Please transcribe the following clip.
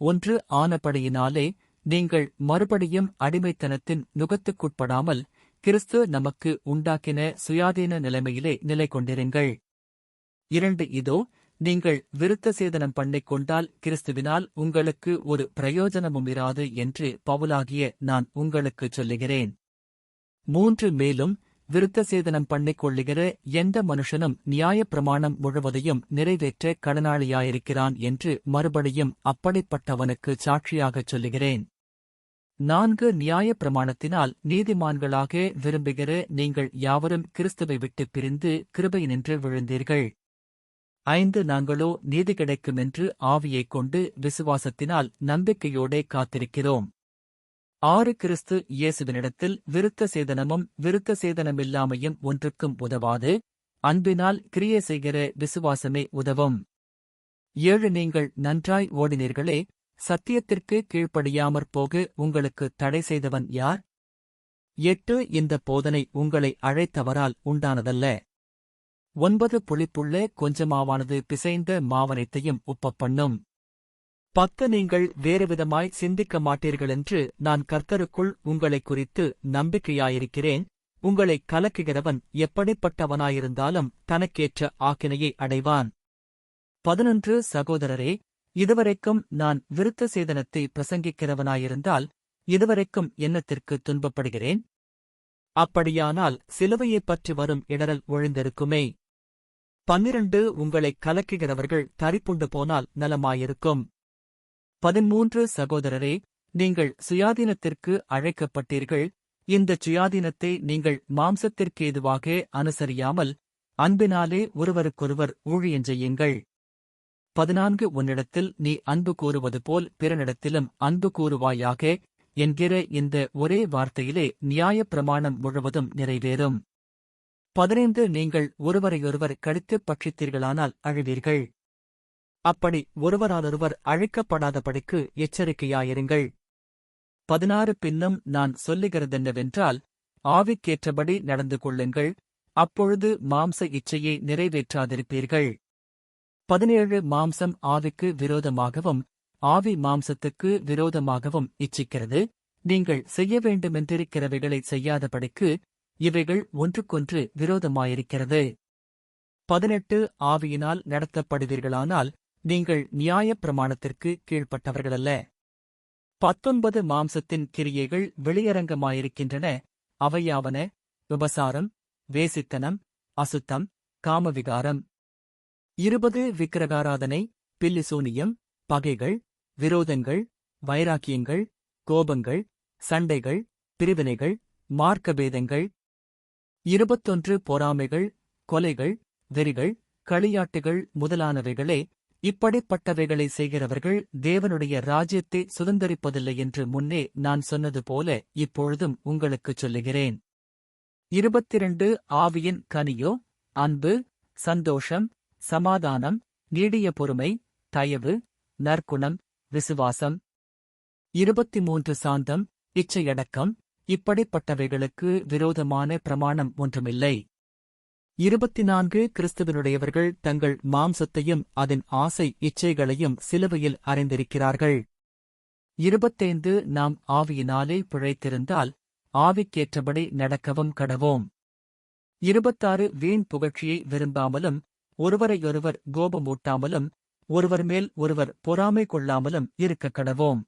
ஒன்று ஆனபடியினாலே நீங்கள் மறுபடியும் அடிமைத்தனத்தின் நுகத்துக்குட்படாமல் கிறிஸ்து நமக்கு உண்டாக்கின சுயாதீன நிலைமையிலே நிலை கொண்டிருங்கள் இரண்டு இதோ நீங்கள் விருத்த சேதனம் பண்ணிக் கொண்டால் கிறிஸ்துவினால் உங்களுக்கு ஒரு பிரயோஜனமும் இராது என்று பவுலாகிய நான் உங்களுக்குச் சொல்லுகிறேன். மூன்று மேலும் விருத்த சேதனம் பண்ணிக் கொள்ளுகிற எந்த மனுஷனும் நியாயப்பிரமாணம் முழுவதையும் நிறைவேற்ற கடனாளியாயிருக்கிறான் என்று மறுபடியும் அப்படிப்பட்டவனுக்கு சாட்சியாகச் சொல்லுகிறேன். நான்கு நியாயப் பிரமாணத்தினால் நீதிமான்களாக விரும்புகிற நீங்கள் யாவரும் கிறிஸ்துவை விட்டு பிரிந்து கிருபை நின்று விழுந்தீர்கள். ஐந்து நாங்களோ நீதி கிடைக்குமென்று ஆவியைக் கொண்டு விசுவாசத்தினால் நம்பிக்கையோடே காத்திருக்கிறோம். ஆறு கிறிஸ்து இயேசுவினிடத்தில் விருத்த சேதனமும் விருத்த சேதனமில்லாமையும் ஒன்றுக்கும் உதவாது. அன்பினால் கிரியை செய்கிற விசுவாசமே உதவும். ஏழு நீங்கள் நன்றாய் ஓடினீர்களே சத்தியத்திற்கு கீழ்ப்படியாமற் போக உங்களுக்கு தடை செய்தவன் யார்? எட்டு இந்த போதனை உங்களை அழைத்தவரால் உண்டானதல்ல. ஒன்பது புளிப்புள்ள கொஞ்சமாவானது பிசைந்த மாவனைத்தையும் உப்பப்பண்ணும். பத்து நீங்கள் வேறுவிதமாய் சிந்திக்க மாட்டீர்களென்று நான் கர்த்தருக்குள் உங்களைக் குறித்து நம்பிக்கையாயிருக்கிறேன். உங்களைக் கலக்குகிறவன் எப்படிப்பட்டவனாயிருந்தாலும் தனக்கேற்ற ஆக்கினையை அடைவான். பதினொன்று சகோதரரே இதுவரைக்கும் நான் விருத்த சேதனத்தை பிரசங்கிக்கிறவனாயிருந்தால் இதுவரைக்கும் எண்ணத்திற்கு துன்பப்படுகிறேன்? அப்படியானால் சிலுவையைப் பற்றி வரும் இடரல் ஒழிந்திருக்குமே. பன்னிரண்டு உங்களைக் கலக்குகிறவர்கள் தரிப்புண்டு போனால் நலமாயிருக்கும். பதிமூன்று சகோதரரே நீங்கள் சுயாதீனத்திற்கு அழைக்கப்பட்டீர்கள். இந்த சுயாதீனத்தை நீங்கள் மாம்சத்திற்கேதுவாக அனுசரியாமல் அன்பினாலே ஒருவருக்கொருவர் ஊழியஞ்செய்யுங்கள் பதினான்கு உன்னிடத்தில் நீ அன்பு கூறுவது போல் பிறனிடத்திலும் அன்பு கூறுவாயாக என்கிற இந்த ஒரே வார்த்தையிலே நியாயப் பிரமாணம் முழுவதும் நிறைவேறும். பதினைந்து நீங்கள் ஒருவரையொருவர் கடித்துப் பட்சித்தீர்களானால் அழுவீர்கள். அப்படி ஒருவராலொருவர் அழைக்கப்படாதபடிக்கு எச்சரிக்கையாயிருங்கள். பதினாறு பின்னும் நான் சொல்லுகிறதென்னவென்றால் ஆவிக்கேற்றபடி நடந்து கொள்ளுங்கள் அப்பொழுது மாம்ச இச்சையை நிறைவேற்றாதிருப்பீர்கள். பதினேழு மாம்சம் ஆவிக்கு விரோதமாகவும் ஆவி மாம்சத்துக்கு விரோதமாகவும் இச்சிக்கிறது. நீங்கள் செய்ய வேண்டுமென்றிருக்கிறவைகளை செய்யாதபடிக்கு இவைகள் ஒன்றுக்கொன்று விரோதமாயிருக்கிறது. பதினெட்டு ஆவியினால் நடத்தப்படுவீர்களானால் நீங்கள் நியாயப் பிரமாணத்திற்கு கீழ்ப்பட்டவர்களல்ல. பத்தொன்பது மாம்சத்தின் கிரியைகள் வெளியரங்கமாயிருக்கின்றன. அவையாவன விபசாரம் வேசித்தனம் அசுத்தம் காமவிகாரம். இருபது விக்கிரகாராதனை பில்லிசூனியம் பகைகள் விரோதங்கள் வைராக்கியங்கள் கோபங்கள் சண்டைகள் பிரிவினைகள் மார்க்கபேதங்கள். இருபத்தொன்று பொறாமைகள் கொலைகள் வெறிகள் களியாட்டுகள் முதலானவைகளே இப்படிப்பட்டவைகளை செய்கிறவர்கள் தேவனுடைய ராஜ்யத்தை சுதந்தரிப்பதில்லை என்று முன்னே நான் சொன்னது போல இப்பொழுதும் உங்களுக்குச் சொல்லுகிறேன். இருபத்திரண்டு ஆவியின் கனியோ அன்பு சந்தோஷம் சமாதானம் நீடிய பொறுமை தயவு நற்குணம் விசுவாசம். இருபத்தி மூன்று சாந்தம் இச்சையடக்கம் இப்படிப்பட்டவைகளுக்கு விரோதமான பிரமாணம் ஒன்றுமில்லை. இருபத்தி நான்கு கிறிஸ்துவனுடையவர்கள் தங்கள் மாம்சத்தையும் அதன் ஆசை இச்சைகளையும் சிலுவையில் அறிந்திருக்கிறார்கள். இருபத்தைந்து நாம் ஆவியினாலே பிழைத்திருந்தால் ஆவிக்கேற்றபடி நடக்கவும் கடவோம். இருபத்தாறு வீண் புகழ்ச்சியை விரும்பாமலும் ஒருவரையொருவர் கோபமூட்டாமலும் ஒருவர் மேல் ஒருவர் பொறாமை கொள்ளாமலும் இருக்க கடவோம்.